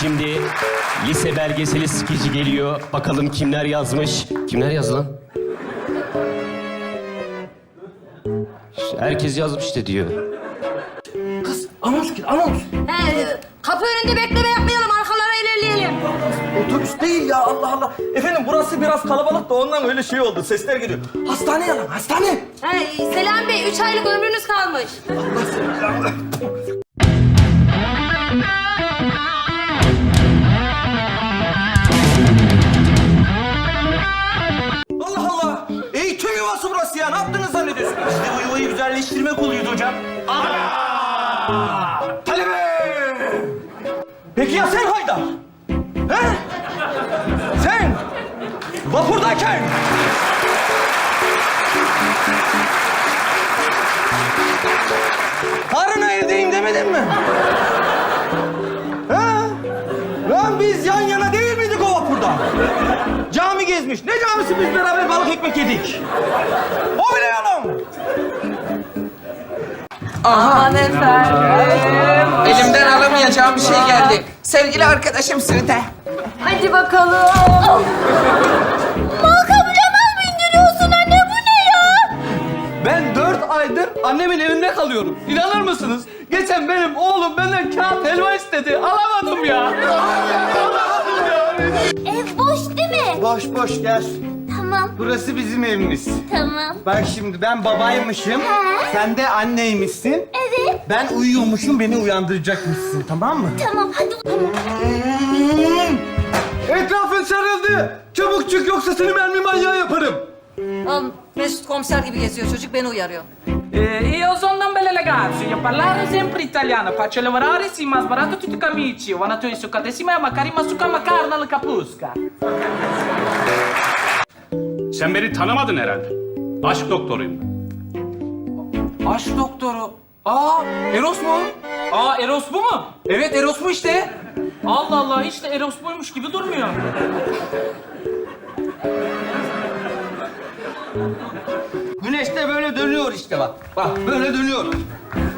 Şimdi lise belgeseli skeci geliyor. Bakalım kimler yazmış. Kimler yazdı lan? Herkes yazmış işte diyor. Kız anons git anons. He, kapı önünde bekleme yapmayalım, arkalara ilerleyelim. Otobüs değil ya Allah Allah. Efendim burası biraz kalabalık da ondan öyle şey oldu. Sesler geliyor. Hastane yalan hastane. He, Selam Bey, üç aylık ömrünüz kalmış. Allah oluyordu hocam. Ana! Talebe! Peki ya sen Haydar? He? Sen? Vapurdayken? Karına evdeyim demedin mi? He? Lan biz yan yana değil miydik o vapurda? Cami gezmiş. Ne camisi biz beraber balık ekmek yedik. O bile yalan. Aman efendim. Elimden alamayacağım bir şey geldi. Sevgili arkadaşım Sürüte. Hadi bakalım. Balkamıca mal bindiriyorsun anne, bu ne ya? Ben dört aydır annemin evinde kalıyorum. İnanır mısınız? Geçen benim oğlum benden kağıt helva istedi. Alamadım ya. Ev boş değil mi? Boş boş gel. Tamam, Burası bizim evimiz. tamam. Bak şimdi ben babaymışım. He. Sen de anneymişsin. Evet, Ben uyuyormuşum beni uyandıracakmışsın tamam mı? tamam. Hadi. Etrafın sarıldı. Çabuk çık yoksa seni mermi manyağı yaparım. Oğlum, Mesut komiser gibi geziyor çocuk, beni uyarıyor. Eh, io sono un bel ragazzo, io parlare sempre italiano, faccio lavorare sì, ma sbarato tutti i amici, ho nato in succatesima, magari ma succa macarna la capusca. Sen beni tanımadın herhalde. Aşk doktoruyum ben. Aşk doktoru. Aa Eros mu? Aa Eros bu mu? Evet Eros bu işte. Allah Allah, hiç de Eros buymuş gibi durmuyor. Güneş de böyle dönüyor işte bak. Bak böyle dönüyor.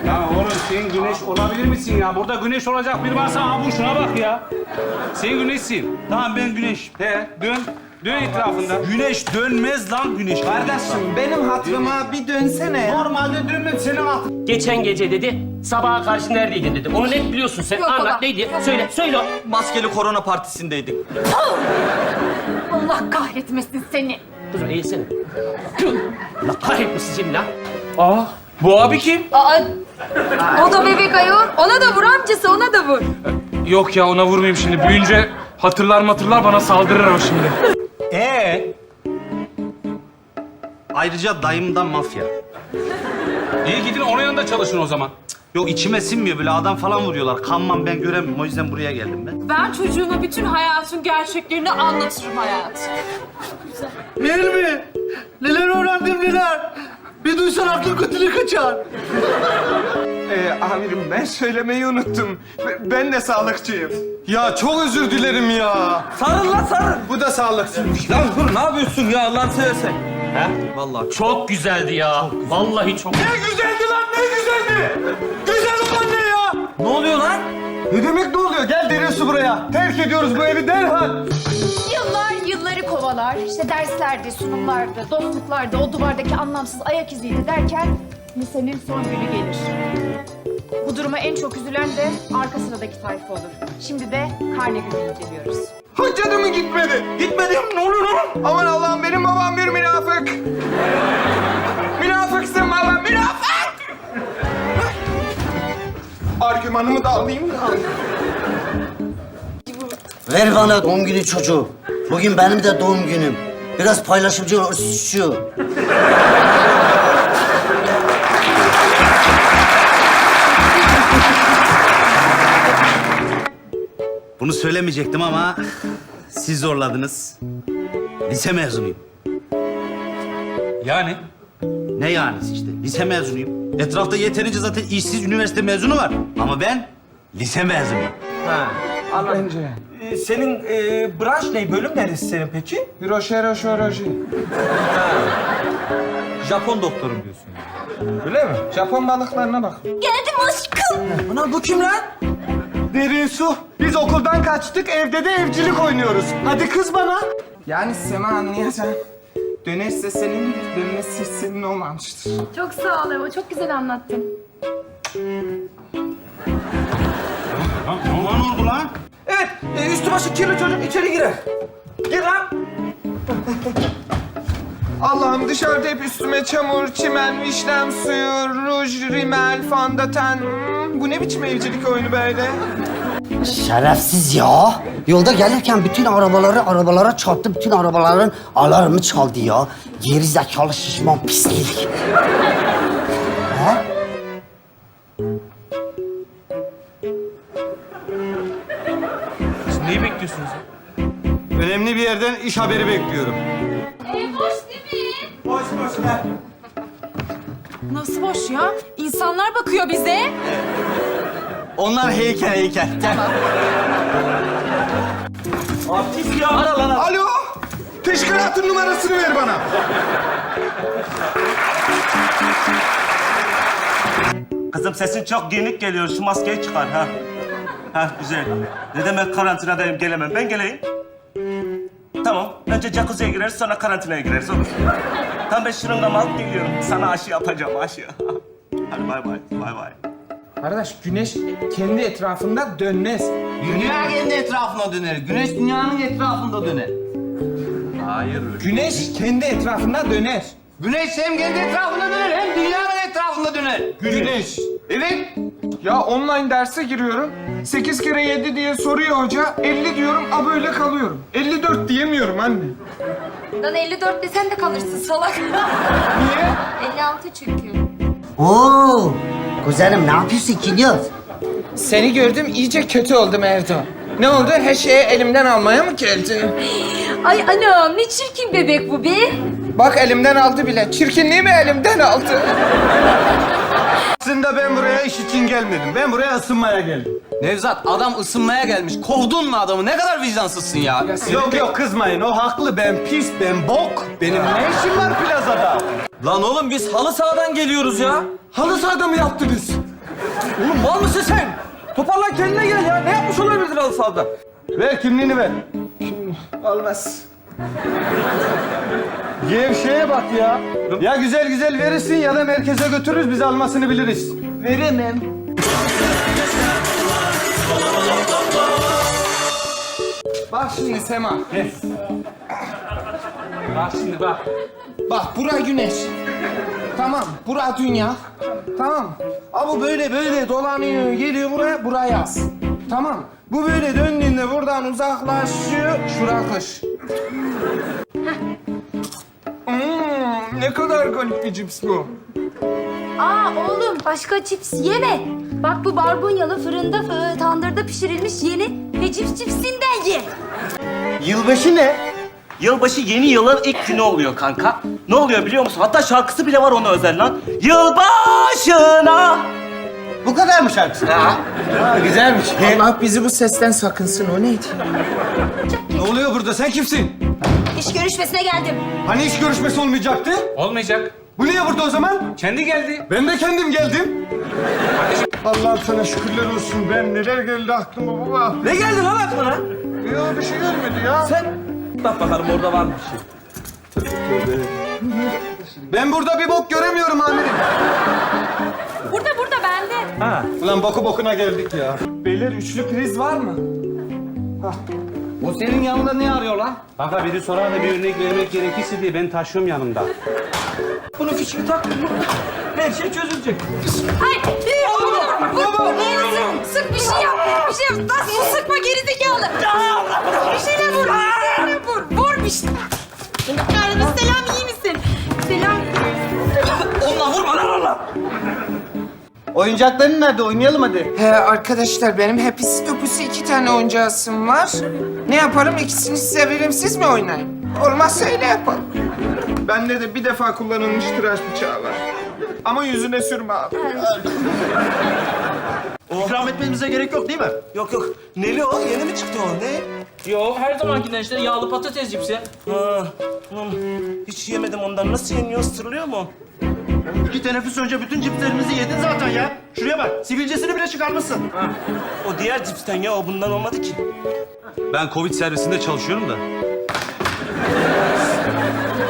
Ya oğlum sen güneş olabilir misin ya? Burada güneş olacak bir varsa ha bu şuna bak ya. Sen güneşsin. Tamam ben güneş. He dön. Dön etrafında. Güneş dönmez lan güneş. Kardeşim benim hatırıma bir dönsene. Normalde dönmem senin aklın. Geçen gece dedi, sabaha karşı neredeydin dedi. Onu net biliyorsun sen. Yok baba. Anlat neydi? Söyle, söyle. Maskeli korona partisindeydik. Allah kahretmesin seni. Kızım eğilsene. Allah kahretmesin seni lan. Aa bu abi kim? Aa, o da bebek ayol. Ona da vur amcası, ona da vur. Yok ya ona vurmayayım şimdi. Büyünce hatırlar hatırlar bana saldırır o şimdi. Ee? Ayrıca dayımdan mafya. İyi gidin onun yanında çalışın o zaman. Yok içime sinmiyor böyle adam falan vuruyorlar. Kanmam ben göremiyorum. O yüzden buraya geldim ben. Ben çocuğuma bütün hayatın gerçeklerini anlatırım hayatım. Değil mi? Neler öğrendim neler. Bir duysan aklın kötülüğü kaçar. Ee, amirim ben söylemeyi unuttum. Ben de sağlıkçıyım. Ya çok özür dilerim ya. Sarıl lan sarıl. Bu da sağlıkçıymış. Lan dur ne yapıyorsun ya Allah'ını seversen. Ha? Vallahi Çok güzeldi ya. Vallahi çok. Ne güzeldi lan ne güzeldi. Güzel olan ne ya? Ne oluyor lan? Ne demek ne oluyor? Gel derin su buraya. Terk ediyoruz bu evi derhal. Yıllar yılları kovalar. İşte derslerde, sunumlarda, dostluklarda, o duvardaki anlamsız ayak iziydi derken lisenin son günü gelir. Bu duruma en çok üzülen de arka sıradaki tayfa olur. Şimdi de karne gününü geliyoruz. Haccadı mı gitmedi? Gitmedim ne oluyor lan? Aman Allah'ım benim babam bir münafık. Münafıksın valla münafık. Argümanımı da alayım da. Ver bana doğum günü çocuğu. Bugün benim de doğum günüm. Biraz paylaşımcı ol şu. Bunu söylemeyecektim ama siz zorladınız. Lise mezunuyum. Yani? Ne yani işte? Lise mezunuyum. Etrafta yeterince zaten işsiz üniversite mezunu var. Ama ben lise mezunuyum. Ha, Bence. Ee, senin e, branş ne? Bölüm neresi senin peki? Hiroşeroşoroji. Japon doktorum diyorsun. Öyle mi? Japon balıklarına bak. Geldim aşkım. Ana bu kim lan? Derin su. Biz okuldan kaçtık, evde de evcilik oynuyoruz. Hadi kız bana. Yani Sema anlayacaksın. Dönerse senin, dönmezse senin olmamıştır. Çok sağ ol Eva. Çok güzel anlattın. Ne oldu lan? Evet, e, üstü başı kirli çocuk içeri girer. Gir lan. Allah'ım dışarıda hep üstüme çamur, çimen, vişnem suyu, ruj, rimel, fondöten. Hmm, bu ne biçim evcilik oyunu böyle? Şerefsiz ya. Yolda gelirken bütün arabaları arabalara çarptı. Bütün arabaların alarmı çaldı ya. Geri zekalı şişman pislik. Önemli bir yerden iş haberi bekliyorum. Nasıl boş ya? İnsanlar bakıyor bize. Onlar heykel heykel. Gel. Artist ya. Alo. Teşkilatın numarasını ver bana. Kızım sesin çok giyinik geliyor. Şu maskeyi çıkar ha. Ha güzel. Ne demek karantinadayım gelemem. Ben geleyim. Tamam. Önce jacuzziye gireriz sonra karantinaya gireriz olur. Tam ben şırıngamı alıp geliyorum. Sana aşı yapacağım aşı. Hadi bay bay. Bay bay. Kardeş güneş kendi etrafında dönmez. Dünya kendi etrafına döner. Güneş dünyanın etrafında döner. Güneş kendi etrafında döner. Güneş hem kendi etrafında döner hem dünyanın etrafında döner. Güneş. Evet. Ya online derse giriyorum. 8 kere 7 diye soruyor hoca. 50 diyorum, a böyle kalıyorum. 54 diyemiyorum anne. Lan 54 desen de kalırsın salak. Niye? 56 çünkü. Oo. Kuzenim ne yapıyorsun Kinyos? Seni gördüm iyice kötü oldum Erdoğan. Ne oldu? Her şeyi elimden almaya mı geldin? Ay anam ne çirkin bebek bu be. Bak elimden aldı bile. Çirkinliği mi elimden aldı? Aslında ben buraya iş için gelmedim. Ben buraya ısınmaya geldim. Nevzat adam ısınmaya gelmiş. Kovdun mu adamı? Ne kadar vicdansızsın ya. Yok yok kızmayın. O haklı. Ben pis, ben bok. Benim ne işim var plazada? Lan oğlum biz halı sahadan geliyoruz ya. Halı sahada mı yaptınız? Oğlum mal mısın sen? Toparlan kendine gel ya. Ne yapmış olabilirdin halı sahada? Ver kimliğini ver. Olmaz. Gevşeye bak ya. Ya güzel güzel verirsin ya da merkeze götürürüz biz almasını biliriz. Veremem. Bak şimdi Sema. Bak şimdi bak. Bak bura güneş. Tamam, bura dünya. Tamam. Ama bu böyle böyle dolanıyor, geliyor buraya, buraya yaz. Tamam. Bu böyle döndüğünde buradan uzaklaşıyor, şura kış. Hmm, ne kadar garip bir cips bu. Aa oğlum başka cips yeme. Bak bu barbunyalı fırında fı- tandırda pişirilmiş yeni ve cips cipsinden ye. Yılbaşı ne? Yılbaşı yeni yılın ilk günü oluyor kanka. Ne oluyor biliyor musun? Hatta şarkısı bile var ona özel lan. Yılbaşına. Bu kadar mı şarkısı? Ha, güzelmiş. Allah bizi bu sesten sakınsın, o neydi? Ne oluyor burada? Sen kimsin? İş görüşmesine geldim. Hani iş görüşmesi olmayacaktı? Olmayacak. Bu niye burada o zaman? Kendi geldi. Ben de kendim geldim. Allah'ım sana şükürler olsun. Ben neler geldi aklıma baba. Ne geldi lan aklına? Yok bir şey gelmedi ya. Sen bak bakalım orada var mı bir şey. Ben burada bir bok göremiyorum amirim. Burada burada bende. Ulan boku bokuna geldik ya. Beyler üçlü priz var mı? O senin yanında ne arıyor lan? Kanka biri sorar da bir örnek vermek gerekirse diye ben taşıyorum yanımda. Bunun fişini tak. Her şey çözülecek. Ay, vur, vur, vur. Sık, bir şey yap, bir şey yap. Lan su sıkma gerizekalı. Bir şeyler vur, bir şeyler vur. Vur bir şey. Selam Oyuncakların nerede? Oynayalım hadi. He arkadaşlar benim hepsi topusu iki tane oyuncağım var. Ne yaparım ikisini size vereyim siz mi oynayın? Olmazsa öyle yapalım. Bende de bir defa kullanılmış tıraş bıçağı var. Ama yüzüne sürme abi. İkram etmemize gerek yok değil mi? Yok yok. Neli o? Yeni mi çıktı o? Ne? Yo her zamankinden işte yağlı patates cipsi. Ha, hmm, hiç yemedim ondan. Nasıl yeniyor? Isırılıyor mu? İki teneffüs önce bütün cipslerimizi yedin zaten ya. Şuraya bak, sivilcesini bile çıkarmışsın. O diğer cipsten ya o bundan olmadı ki. Ben Covid servisinde çalışıyorum da.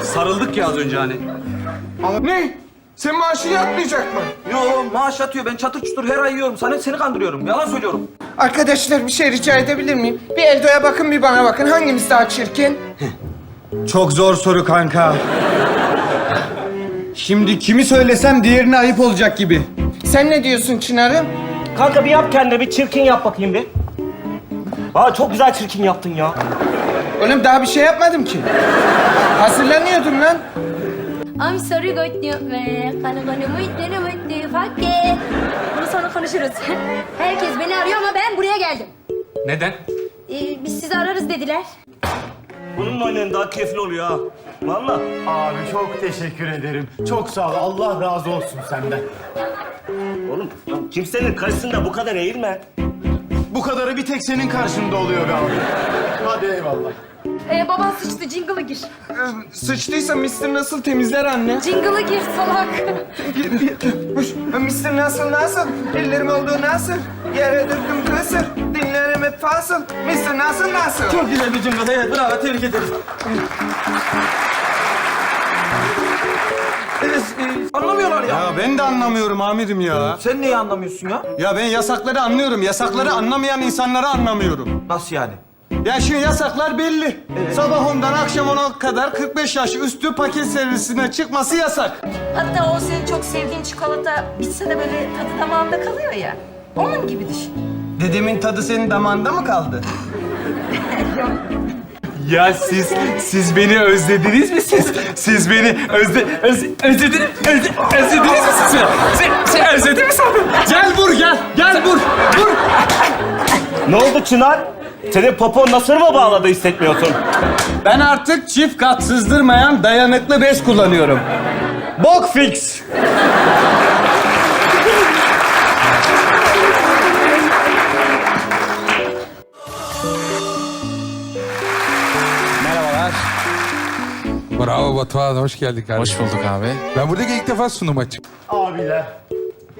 Sarıldık ya az önce hani. Ne? Sen maaşı yatmayacak mı? Yo maaş atıyor. Ben çatır çutur her ay yiyorum. Sana seni kandırıyorum. Yalan söylüyorum. Arkadaşlar bir şey rica edebilir miyim? Bir Erdo'ya bakın bir bana bakın. Hangimiz daha çirkin? Çok zor soru kanka. Şimdi kimi söylesem diğerine ayıp olacak gibi. Sen ne diyorsun Çınar'ım? Kanka bir yap kendine bir çirkin yap bakayım bir. Aa çok güzel çirkin yaptın ya. Oğlum daha bir şey yapmadım ki. Hazırlanıyordum lan. I'm sorry got you. Kanı kanı mıydı mıydı fakke. Bunu sonra konuşuruz. Herkes beni arıyor ama ben buraya geldim. Neden? Ee, biz sizi ararız dediler. Bununla oynayın daha keyifli oluyor ha. Vallahi. Abi çok teşekkür ederim. Çok sağ ol. Allah razı olsun senden. Oğlum lan kimsenin karşısında bu kadar eğilme. Bu kadarı bir tek senin karşında oluyor be abi. Hadi eyvallah. Ee, baban sıçtı, jingle'ı gir. Ee, Sıçtıysa Mr. nasıl temizler anne? Jingle'ı gir salak. Mr. nasıl nasıl? Ellerim olduğu nasıl? Yere döktüm kısır. Dinlerim hep fasıl. Mr. nasıl nasıl? Çok güzel bir cümle. Evet bravo. Tebrik ederiz. Anlamıyorlar ya. Ya ben de anlamıyorum amirim ya. Sen neyi anlamıyorsun ya? Ya ben yasakları anlıyorum. Yasakları anlamayan insanları anlamıyorum. Nasıl yani? Ya şimdi yasaklar belli. Sabah ondan akşam ona kadar 45 yaş üstü paket servisine çıkması yasak. Hatta o senin çok sevdiğin çikolata bitse de böyle tadı damağında kalıyor ya. Onun gibi düşün. Dedemin tadı senin damağında mı kaldı? Ya siz, siz beni özlediniz mi siz? Siz beni özle, öz, özlediniz, özle, özlediniz mi siz beni? Sen, sen özledin mi sandın? Gel vur gel, gel vur, vur. Ne oldu Çınar? Senin popon nasır mı bağladı hissetmiyorsun? Ben artık çift kat sızdırmayan dayanıklı bez kullanıyorum. Bok fix. Bravo Batuhan, hoş geldin kardeşim. Hoş bulduk abi. Ben buradaki ilk defa sunum açık. Abiler,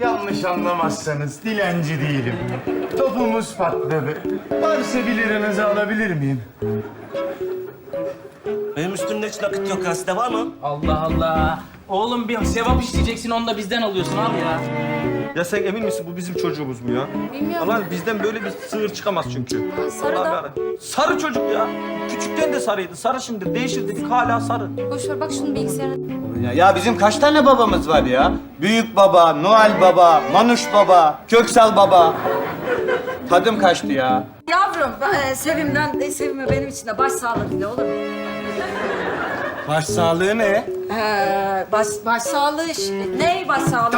yanlış anlamazsanız dilenci değilim. Topumuz patladı. Varsa bir liranızı alabilir miyim? Benim üstümde hiç nakit yok. Sizde var mı? Allah Allah. Oğlum bir sevap işleyeceksin onu da bizden alıyorsun al ya. Ya sen emin misin bu bizim çocuğumuz mu ya? Bilmiyorum. Ama bizden böyle bir sığır çıkamaz çünkü. Sarı Allah da. Sarı çocuk ya. Küçükten de sarıydı. Sarı şimdi değişir dedik hala sarı. Boş ver bak şunun bilgisayarına. Ya, ya bizim kaç tane babamız var ya? Büyük baba, Noel baba, Manuş baba, Köksal baba. Tadım kaçtı ya. Yavrum e, Sevim'den e, Sevim'e benim için de baş sağlığı dile olur mu? Baş sağlığı ne? Ee, baş, baş sağlığı işte. Ne baş sağlığı?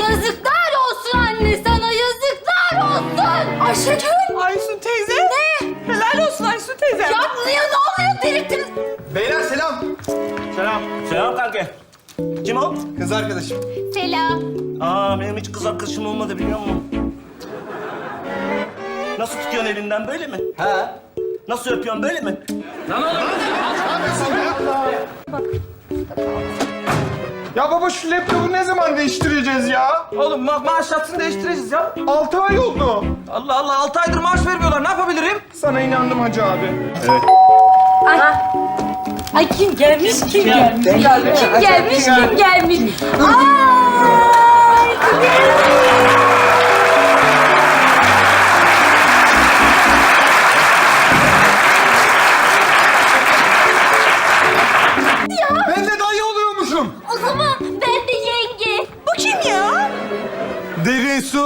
Yazıklar olsun anne sana yazıklar olsun. Ayşegül. Aysun teyze. Ne? Helal olsun Aysun teyze. Ya niye ne oluyor delirttin? Beyler selam. Selam. Selam kanka. Kim o? Kız arkadaşım. Selam. Aa benim hiç kız arkadaşım olmadı biliyor musun? Nasıl tutuyorsun elinden böyle mi? He. Nasıl öpüyorsun böyle mi? Ya baba şu laptopu ne zaman değiştireceğiz ya? Oğlum ma maaş yatsın değiştireceğiz ya. Altı ay oldu. Allah Allah altı aydır maaş vermiyorlar. Ne yapabilirim? Sana inandım hacı abi. Ay kim gelmiş kim gelmiş? Geldi. Kim gelmiş kim gelmiş? Ay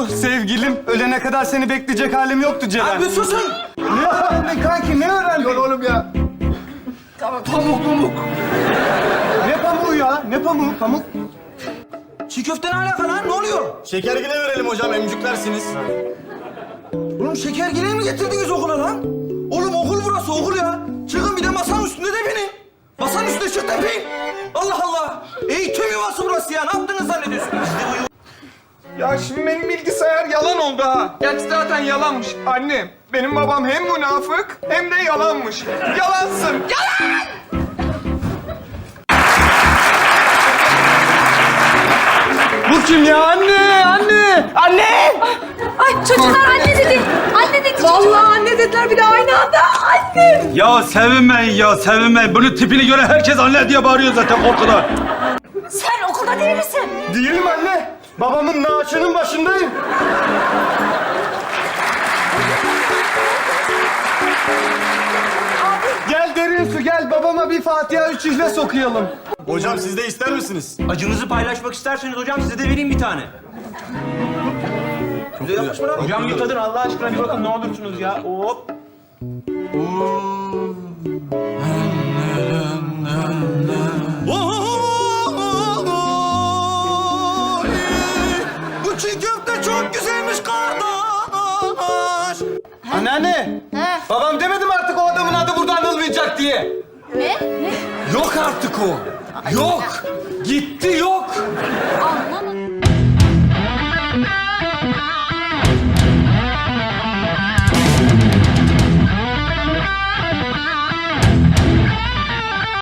Su, sevgilim. Ölene kadar seni bekleyecek halim yoktu Ceren. Abi susun. Ne öğrendin kanki, ne öğrendin? oğlum ya. Pamuk pamuk. Ne pamuğu ya? Ne pamuğu? Pamuk. Çiğ köfte ne alaka lan? Ne oluyor? Şekergile verelim hocam, emcüklersiniz. Oğlum şekergileyi mi getirdiniz okula lan? Oğlum okul burası okul ya. Çıkın bir de masanın üstünde de binin. Masanın üstünde çık tepin. Allah Allah. Eğitim yuvası burası ya. Ne yaptınız zannediyorsunuz? Ya şimdi benim bilgisayar yalan oldu ha. Gerçi zaten yalanmış. Annem, benim babam hem münafık hem de yalanmış. Yalansın. Yalan! bu kim ya? Anne, anne, anne! Ay çocuklar anne dedi. Anne dedi. Vallahi anne dediler bir de aynı anda. Anne. Ya sevinmeyin ya sevinmeyin. Bunun tipini göre herkes anne diye bağırıyor zaten korkudan. Sen okulda değil misin? Değilim anne. Babamın naaşının başındayım. Gel derin su gel babama bir Fatiha üç ihlas okuyalım. Hocam siz de ister misiniz? Acınızı paylaşmak isterseniz hocam size de vereyim bir tane. Güzel yapmış mı lan? Hocam bir tadın Allah aşkına bir bakın ne olursunuz ya. Hop. Bu Yok artık o. Yok. Gitti yok. Allah